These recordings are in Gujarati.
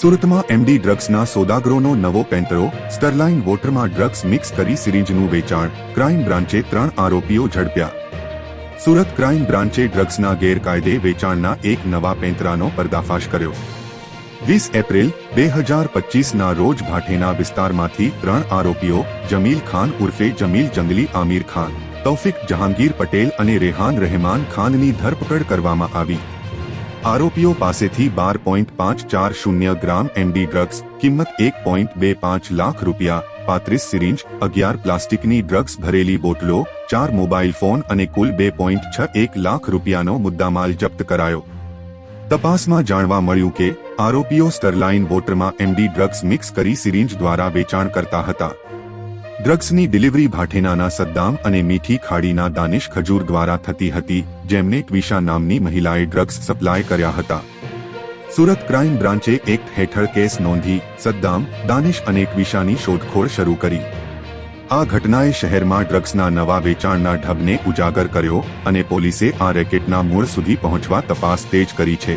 સુરતમાં એમડી ડ્રગ્સના સોદાગરોનો નવો પેન્ટરો સ્ટરલાઇન વોટરમાં ડ્રગ્સ મિક્સ કરી સિરિંજનું વેચાણ, ક્રાઇમ બ્રાન્ચે ત્રણ આરોપીઓ ઝડપ્યા. સુરત ક્રાઇમ બ્રાન્ચે ડ્રગ્સના ગેરકાયદે વેચાણના એક નવા પેંતરાનો પર્દાફાશ કર્યો. વીસ એપ્રિલ બે હજાર પચીસના રોજ ભાઠેના વિસ્તારમાંથી ત્રણ આરોપીઓ, જમીલ ખાન ઉર્ફે જમીલ જંગલી આમિર ખાન, તૌફિક જહાંગીર પટેલ અને રેહાન રહેમાન ખાનની ધરપકડ કરવામાં આવી. આરોપીઓ પાસેથી બાર પોઈન્ટ પાંચ ચાર શૂન્ય ગ્રામ એમડી ડ્રગ્સ, કિંમત એક પોઈન્ટ બે પાંચ લાખ રૂપિયા, પાંત્રીસ સિરિંજ, અગિયાર પ્લાસ્ટિકની ડ્રગ્સ ભરેલી બોટલો, ચાર મોબાઈલ ફોન અને કુલ બે પોઈન્ટ છ એક લાખ રૂપિયાનો મુદ્દામાલ જપ્ત કરાયો. તપાસમાં જાણવા મળ્યું કે આરોપીઓ સ્ટરલાઇન વોટરમાં એમડી ડ્રગ્સ મિક્સ કરી સિરિંજ દ્વારા વેચાણ કરતા હતા. ડ્રગ્સની ડિલિવરી ભાઠેનાના સદ્દામ અને મીઠી ખાડીના દાનિશ ખજૂર દ્વારા થતી હતી, જેમને ટ્વિશા નામની મહિલાએ ડ્રગ્સ સપ્લાય કર્યા હતા. સુરત ક્રાઇમ બ્રાન્ચે એક્ટ હેઠળ કેસ નોંધી, સદ્દામ, દાનિશ અને ટ્વિશાની શોધખોળ શરૂ કરી. આ ઘટનાએ શહેરમાં ડ્રગ્સના નવા વેચાણના ઢબને ઉજાગર કર્યો અને પોલીસે આ રેકેટના મૂળ સુધી પહોંચવા તપાસ તેજ કરી છે.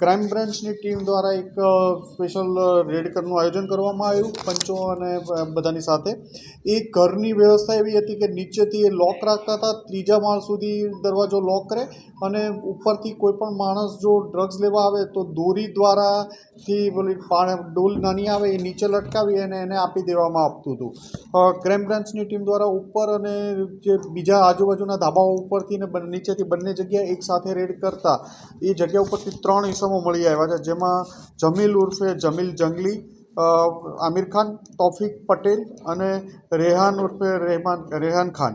ક્રાઇમ બ્રાન્ચની ટીમ દ્વારા એક સ્પેશિયલ રેડ કરનું આયોજન કરવામાં આવ્યું, પંચો અને બધાની સાથે. એ ઘરની વ્યવસ્થા એવી હતી કે નીચેથી એ લોક રાખતા હતા, ત્રીજા માળ સુધી દરવાજો લોક કરે અને ઉપરથી કોઈ પણ માણસ જો ડ્રગ્સ લેવા આવે તો દોરી દ્વારાથી પેલી ડોલ નાની આવે એ નીચે લટકાવી અને એને આપી દેવામાં આવતું હતું. ક્રાઇમ બ્રાન્ચની ટીમ દ્વારા ઉપર અને જે બીજા આજુબાજુના ધાબાઓ ઉપરથી ને નીચેથી બંને જગ્યાએ એક સાથે રેડ કરતા. એ જગ્યા ઉપરથી ત્રણ ઇસમો મળી આવ્યા છે, જેમાં જમીલ ઉર્ફે જમીલ જંગલી આમિર ખાન, તૌફિક પટેલ અને રેહાન ઉર્ફે રહેમાન, રેહાન ખાન.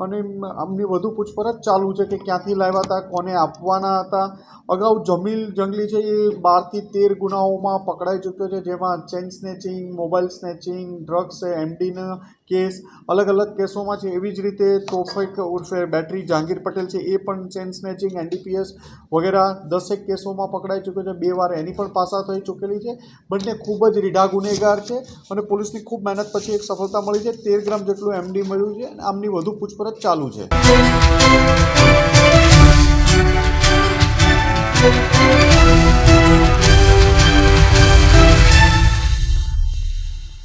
અને આમની વધુ પૂછપરછ ચાલુ છે કે ક્યાંથી લાવ્યા હતા, કોને આપવાના હતા. અગાઉ જમીલ જંગલી છે એ બારથી તેર ગુનાઓમાં પકડાઈ ચૂક્યો છે, જેમાં chain snatching, mobile snatching, drugs એમડીના case અલગ અલગ કેસોમાં છે. એવી જ રીતે તોફિક ઉર્ફે બેટરી જહાંગીર પટેલ છે. એ પણ ચેન સ્નેચિંગ, એનડીપીએસ વગેરે દસેક કેસોમાં પકડાઈ ચૂક્યો છે. બે વાર એની પણ પાસા થઈ ચૂકેલી છે. બંને ખૂબ જ રીઢા ગુનેગાર છે અને પોલીસની ખૂબ મહેનત પછી એક સફળતા મળી છે. તેર ગ્રામ જેટલું એમડી મળ્યું છે અને આમની વધુ પૂછપરછ ચાલુ છે.